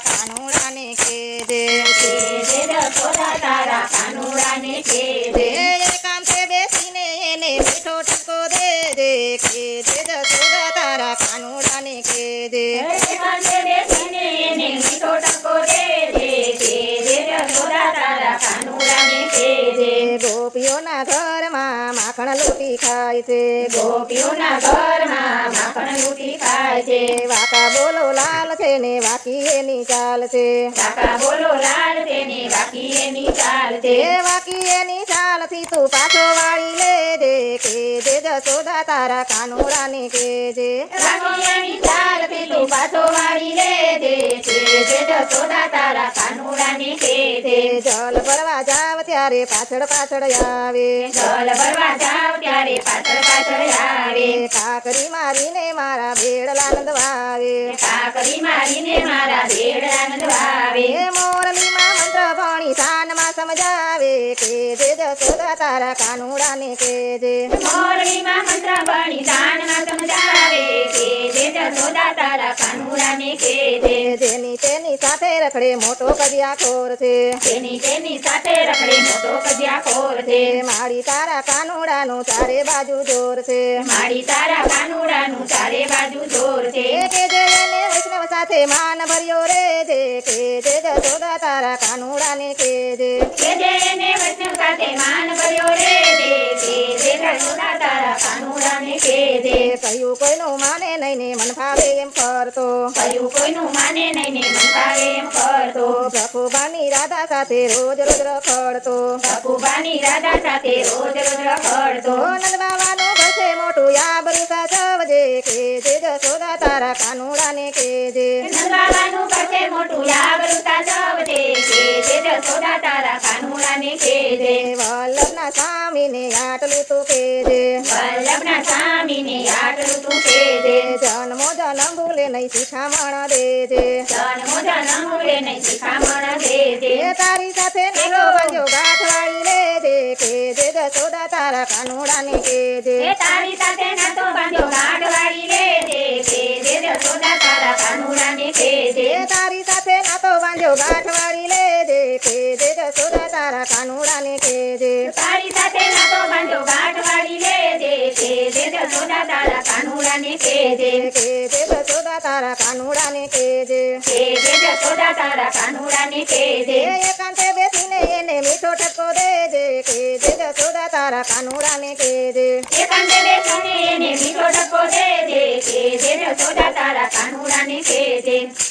તારા કાનુડાને કે દે તારા કાનુડાને કે જે એકાંતે બેસીને એને મીઠો ઠપકો દેજે દે જશોદા તારા કાનુડાને કેજે કાંઠે બેસીને એને મીઠો ટકો દે દે કે દે જશોદા તારા કાનુડાને કે દે ગોપીઓના ઘરમાં માખણ લૂટી ખાય છે. ગોપીઓના ઘરમાં માખણ લૂટી ખાય છે. વાકા બોલો લાલ છે ને વાકી એની ચાલ છે. વાકા બોલો લાલ છે ને વાકી એની ચાલ છે. વાકી એની ચાલથી તું પાછો વાળી લેજે. કે જે જશોદા તારા કાનુરાની કે જે વાકી એની ચાલથી તું પાછો વાળી લે દે કે જે તારા કાનુડાને કે તે છે. જલ ભરવા જાવ ત્યારે પાછળ પાછળ આવે. જલ ભરવા જાવ ત્યારે પાછળ પાછળ આવે. કાકરી મારીને મારા કાકરી મારીને ભેડ આનંદ વાવે એ મોરલીમાં મંત્ર ભણી સાનમાં સમજાવે. કે જે જસોદા તારા કાનુડાને કેજે મોરલીમાં છે. જેની તેની સાથે રખડે મોટો કજિયા ખોર છે. તેની તેની સાથે રખડે મોટો કજિયા ખોર છે મારી તારા કાનુડાનું ચારે બાજુ જોર છે. મારી તારા કાનુડાનું ચારે બાજુ જોર છે. કે જે વૈષ્ણવ સાથે માન ભર્યો રે છે. કે જે જોગા તારા કાનુડાને કહ્યું કોઈનું માને નહીં ને મન ફાવે એમ કરતો કયું કોઈનું માને નહીં ને મન ભાવે એમ કરતો પ્રભુબાની રાધા સાથે રોજ રોજ રખડતો. બકુબાની રાધા સાથે રોજ રોજ રખડતો. તો નંદ બાવાનું ઘર છે મોટું યાબરું સાચવજે કે જે જશોદા તારા કાનુડાને કેજે નંદબાવાનું કરશે મોટું યાબરું સાચવજે કે જે જશોદા તારા કાનુડાને કે એ વલ્લભના સ્વામીને આટલું તું ભૂલે નહીં શિખામણ દેજે. એ તારી સાથે નીલો બાંધ્યો ગાંઠ વાળી લેજે કે જે જશોદા તારા કાનુડાને કેજે. એ તારી સાથે નાતો બાંધ્યો ગાંઠ વાળી લે છે કે જે જશોદા તારા કાનુડાને કે છે તારી સાથે નાતો બાંધ્યો ગાંઠ વાળી લેજે કે જે જશોદા તારા કાનુડાને કેજે. તારી સાથે નાતો બાંધ્યો ગાંઠ વાળી લે છે કે જે જશોદા તારા કાનુડા કાનુડાને કેજે. કે જે જશોદા તારા કાનુડાને કે છે એ એકાંતે બેસીને એને મીઠો ઠપકો દેજે કે જે જશોદા તારા કાનુડાને કેજે એકાંતે બેસીને એને મીઠો ટકો દે છે કે